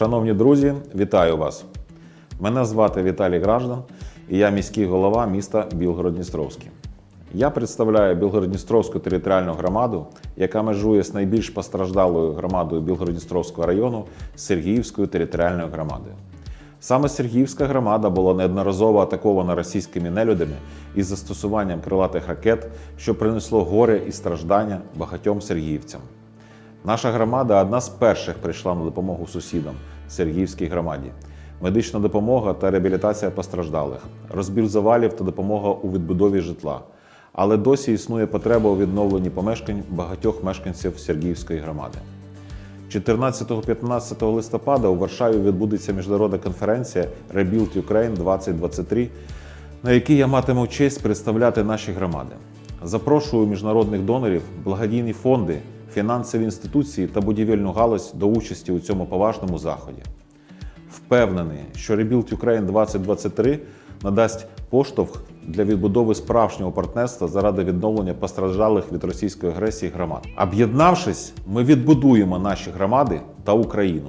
Шановні друзі, вітаю вас! Мене звати Віталій Граждан і я міський голова міста Білгород-Дністровський. Я представляю Білгород-Дністровську територіальну громаду, яка межує з найбільш постраждалою громадою Білгород-Дністровського району Сергіївською територіальною громадою. Саме Сергіївська громада була неодноразово атакована російськими нелюдами із застосуванням крилатих ракет, що принесло горе і страждання багатьом сергіївцям. Наша громада одна з перших прийшла на допомогу сусідам Сергіївській громаді. Медична допомога та реабілітація постраждалих, розбір завалів та допомога у відбудові житла. Але досі існує потреба у відновленні помешкань багатьох мешканців Сергіївської громади. 14-15 листопада у Варшаві відбудеться міжнародна конференція Rebuild Ukraine 2023, на якій я матиму честь представляти наші громади. Запрошую міжнародних донорів, благодійні фонди, фінансові інституції та будівельну галузь до участі у цьому поважному заході. Впевнений, що Rebuild Ukraine 2023 надасть поштовх для відбудови справжнього партнерства заради відновлення постраждалих від російської агресії громад. Об'єднавшись, ми відбудуємо наші громади та Україну.